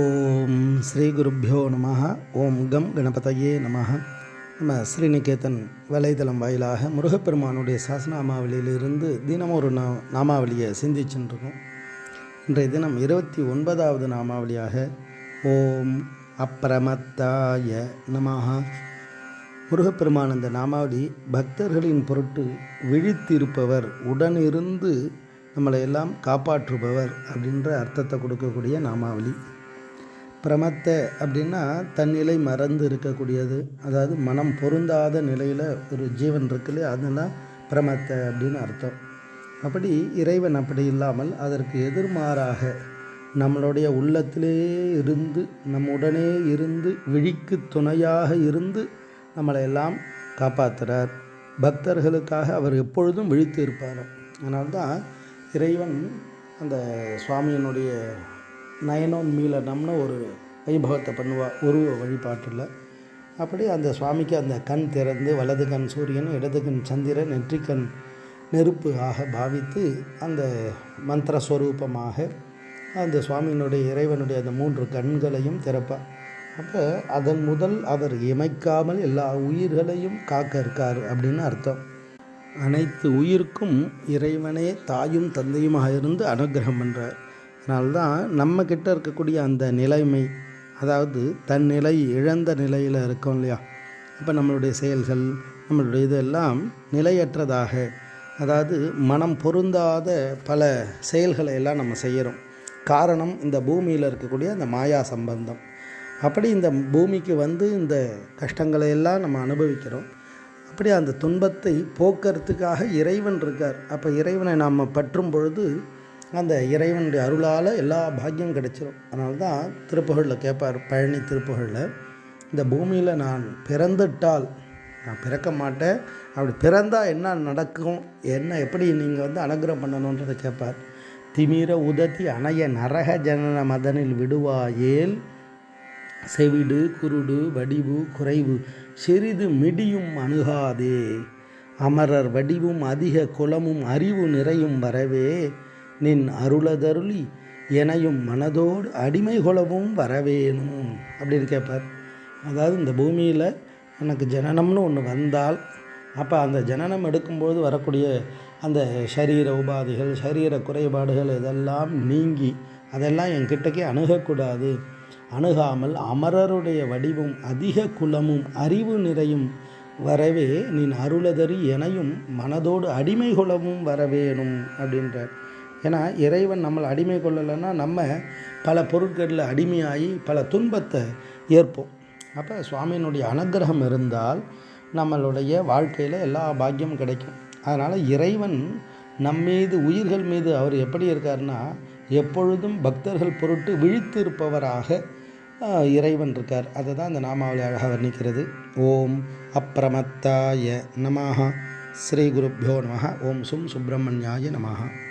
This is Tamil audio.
ஓம் ஸ்ரீ குருப்பியோ நம ஓம் கம் கணபதையே நம நம்ம ஸ்ரீநிகேதன் வலைதளம் வாயிலாக முருகப்பெருமானுடைய சாசனாமாவளியிலிருந்து தினமும் ஒரு நா நாமாவளியை சிந்திச்சுட்டு இன்றைய தினம் இருபத்தி ஒன்பதாவது நாமாவளியாக ஓம் அப்பிரமத்தாய நமஹா. முருகப்பெருமான் இந்த நாமாவளி பக்தர்களின் பொருட்டு விழித்திருப்பவர் உடனிருந்து நம்மளை எல்லாம் காப்பாற்றுபவர் அப்படின்ற அர்த்தத்தை கொடுக்கக்கூடிய நாமாவளி. பிரமத்த அப்படின்னா தன்னிலை மறந்து இருக்கக்கூடியது. அதாவது மனம் பொருந்தாத நிலையில் ஒரு ஜீவன் இருக்குல்ல அதெல்லாம் பிரமத்த அப்படின்னு அர்த்தம். அப்படி இறைவன் அப்படி இல்லாமல் அதற்கு எதிர்மாறாக நம்மளுடைய உள்ளத்திலே இருந்து நம்முடனே இருந்து விழிக்கு துணையாக இருந்து நம்மளை எல்லாம் காப்பாற்றுறார் பக்தர்களுக்காக அவர் எப்பொழுதும் விழித்து இருப்பார். அதனால்தான் இறைவன் அந்த சுவாமியினுடைய நயனோன் மீளனம்னு ஒரு வைபவத்தை பண்ணுவார் உருவ வழிபாட்டில். அப்படி அந்த சுவாமிக்கு அந்த கண் திறந்து வலது கண் சூரியன் இடது கண் சந்திரன் நெற்றிக்கண் நெருப்பு ஆக பாவித்து அந்த மந்திரஸ்வரூபமாக அந்த சுவாமியினுடைய இறைவனுடைய அந்த மூன்று கண்களையும் திறப்பார். அப்போ அதன் முதல் அவர் இமைக்காமல் எல்லா உயிர்களையும் காக்க இருக்கார் அப்படின்னு அர்த்தம். அனைத்து உயிருக்கும் இறைவனே தாயும் தந்தையுமாக இருந்து அனுகிரகம் பண்ணுறார் அதனால்தான் நம்ம கிட்ட இருக்கக்கூடிய அந்த நிலைமை அதாவது தன் நிலை இழந்த நிலையில் இருக்கோம் இல்லையா? அப்போ நம்மளுடைய செயல்கள் நம்மளுடைய இதெல்லாம் நிலையற்றதாக அதாவது மனம் பொருந்தாத பல செயல்களை எல்லாம் நம்ம செய்கிறோம் காரணம் இந்த பூமியில் இருக்கக்கூடிய அந்த மாயா சம்பந்தம். அப்படி இந்த பூமிக்கு வந்து இந்த கஷ்டங்களை எல்லாம் நம்ம அனுபவிக்கிறோம். அப்படி அந்த துன்பத்தை போக்குறதுக்காக இறைவன் இருக்கார். அப்போ இறைவனை நாம் பற்றும் பொழுது அந்த இறைவனுடைய அருளால் எல்லா பாக்கியம் கிடைச்சிரும். அதனால தான் திருப்புகழில் கேட்பார் பழனி திருப்புகழில் இந்த பூமியில் நான் பிறந்துட்டால் நான் பிறக்க மாட்டேன். அப்படி பிறந்தால் என்ன நடக்கும்? என்ன எப்படி நீங்கள் வந்து அனுகிரகம் பண்ணணுன்றதை கேட்பார் திமிர உதத்தி அணைய நரக ஜனன மதனில் விடுவாயேல் செவிடு குருடு வடிவு குறைவு. சிறிது மிடியும் அணுகாதே. அமரர் வடிவும் அதிக குலமும் அறிவு நிறையும் வரவே. நின் அருளதருளி எனையும் மனதோடு அடிமை கொலவும் வரவேணும். அப்படின்னு கேட்பார் அதாவது இந்த பூமியில் எனக்கு ஜனனம்னு ஒன்று வந்தால் அப்போ அந்த ஜனனம் எடுக்கும்போது வரக்கூடிய அந்த சரீர உபாதைகள் சரீர குறைபாடுகள் இதெல்லாம் நீங்கி அதெல்லாம் என்கிட்டக்கே அணுகக்கூடாது. அணுகாமல் அமரருடைய வடிவும் அதிக குலமும் அறிவு நிறையும் வரவே நின் அருளதறி எனையும் மனதோடு அடிமை கொள்ளவும் வரவேணும் அப்படின்றார். ஏன்னா இறைவன் நம்மளை அடிமை கொள்ளலைன்னா நம்ம பல பொருட்களில் அடிமையாகி பல துன்பத்தை ஏற்போம். அப்போ சுவாமியினுடைய அனுகிரகம் இருந்தால் நம்மளுடைய வாழ்க்கையில் எல்லா பாக்கியமும் கிடைக்கும். அதனால் இறைவன் நம்மீது உயிர்கள் மீது அவர் எப்படி இருக்காருன்னா எப்பொழுதும் பக்தர்கள் பொருட்டு விழித்திருப்பவராக இறைவன் இருக்கார். அதை தான் இந்த நாமாவளி அழகாக வர்ணிக்கிறது. ஓம் அப்பிரமத்தாய நமஹா. ஸ்ரீ குருப்பியோ நமஹா. ஓம் சும் சுப்பிரமணியாய நமஹா.